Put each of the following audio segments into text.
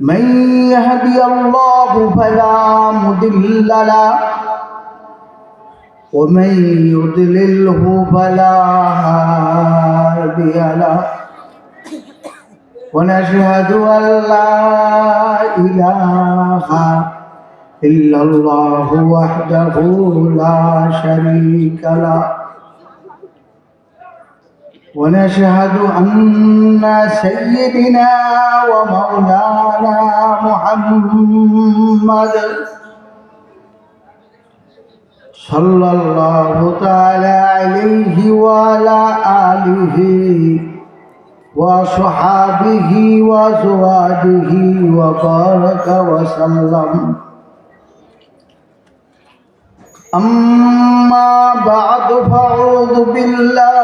من يهدي الله فلا مضل له ومن يضلله فلا هادي له. ونشهد أن لا إله إلا الله وحده لا شريك له. ونشهد أن سيدنا ومولانا محمد صلى الله تعالى عليه وعلى آله وصحابه وزواجه وبارك وسلم. أما بعد فأعوذ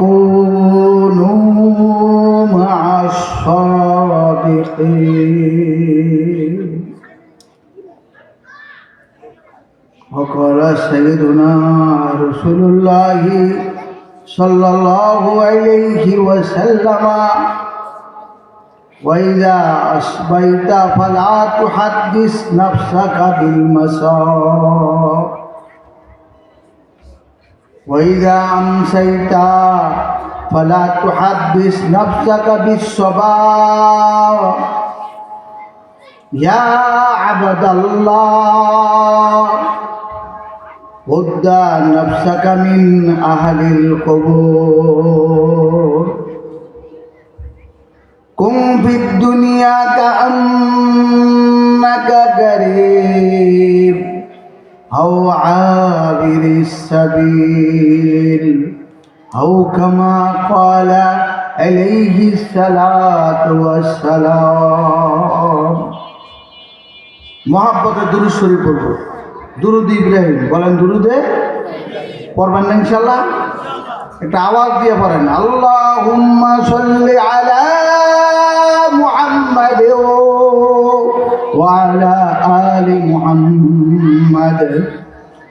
وكونوا مع الصادقين وقال سيدنا رسول الله صلى الله عليه وسلم وإذا أصبيت فلا تحدث نفسك بالمساء وإذا أمسيت فلا تحدث نفسك بالصباح يا عبد الله غد نفسك من أهل القبور كن في الدنيا كأنك قريب أو عابر السبيل أو كما قال عليه الصلاة والسلام মহাব্বতে দুরুদ শরীফ পড়ব দুরুদ ইব্রাহিম বলেন দুরুদে পড়বেন না ইনশাল্লাহ একটা আওয়াজ দিয়ে পড়েন আল্লাহ হুম্মা সল্লি আলা মুহাম্মাদ وعلى آل محمد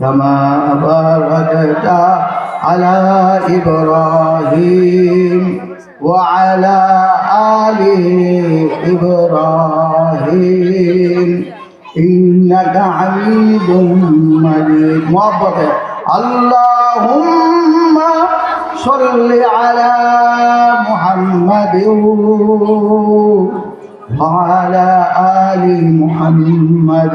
كما باركت على إبراهيم وعلى آل إبراهيم إنك حميد مجيد محبته اللهم صل على محمد وعلى آل محمد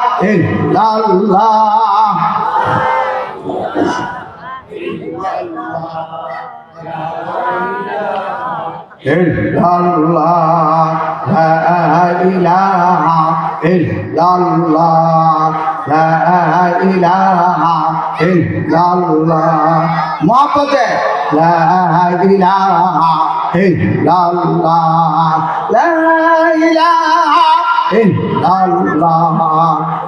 ইল্লাল্লাহ ইল্লাল্লাহ লা ইলাহা ইল্লাল্লাহ লা ইলাহা ইল্লাল্লাহ মহব্বতে লা ইলাহা ইল্লাল্লাহ লা ইলাহা ইল্লাল্লাহ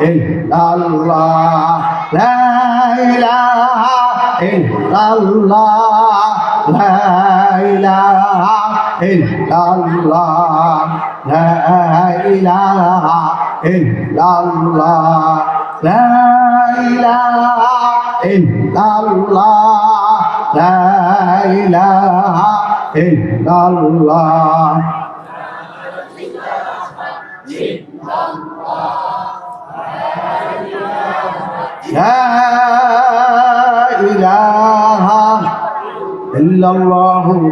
illallah la ilaha illallah la ilaha illallah la ilaha illallah la ilaha illallah la ilaha illallah Allah لا إله إلا الله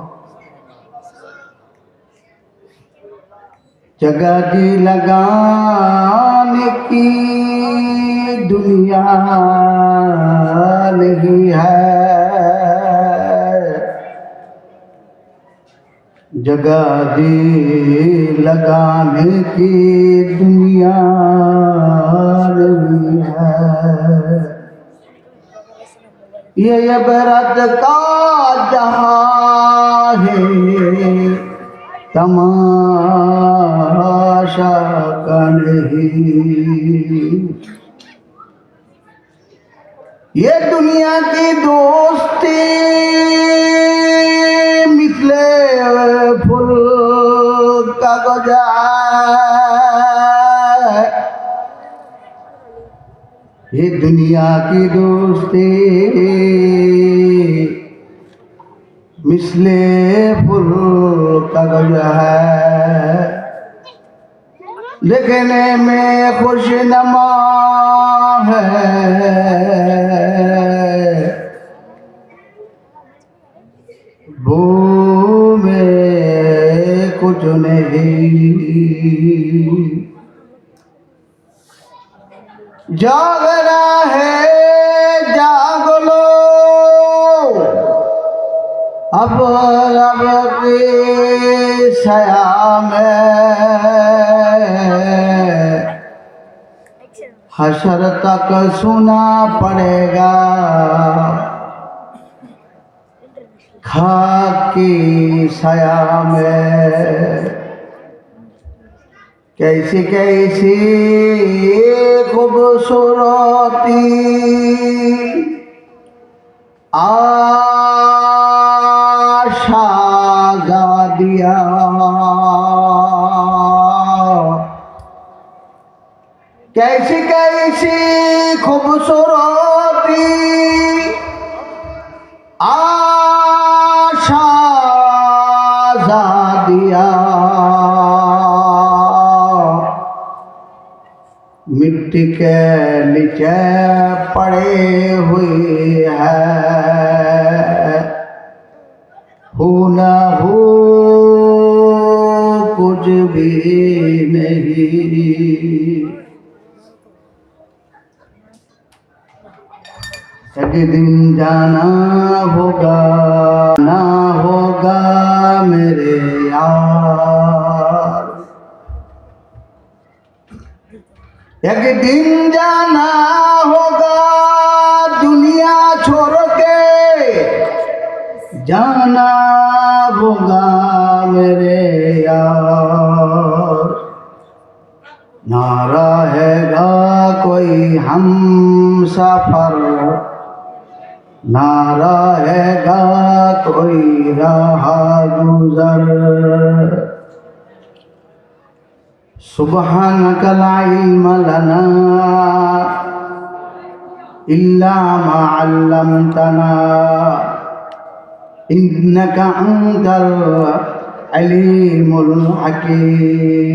जगह दी लगाने की दुनिया नहीं है। जगह दी लगाने की दुनिया नहीं है। ये इबरत का जहाँ है। तमाशा का नहीं ये दुनिया की दोस्ती मिसले फूल का गुजार ये दुनिया की दोस्ती मिसले फुल कागज़ है। लिखने में खुश नमा है। वो में कुछ नहीं। जागरा है अब अब की सया में हशर तक सुना पड़ेगा। खाक की सया कैसी कैसी खूबसूरती। आशा दिया। कैसी कैसी खूबसूरती आशा दिया मिट्टी के नीचे पड़े हुए है। हो भी नहीं एक दिन जाना होगा ना होगा मेरे यार एक दिन जाना होगा दुनिया छोड़ के जाना होगा मेरे ना रहेगा कोई हम सफर ना रहेगा कोई राह गुजर سبحانك لا علم لنا إلا ما علمتنا إنك أنت العليم الحكيم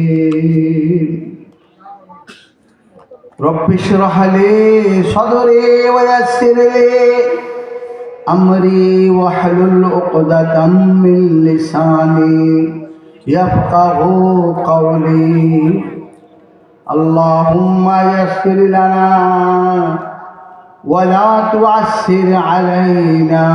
رب اشرح لي صدري ويسر لي أمري واحلل عقدة من لساني يفقه قولي. اللهم يسر لنا ولا تعسر علينا.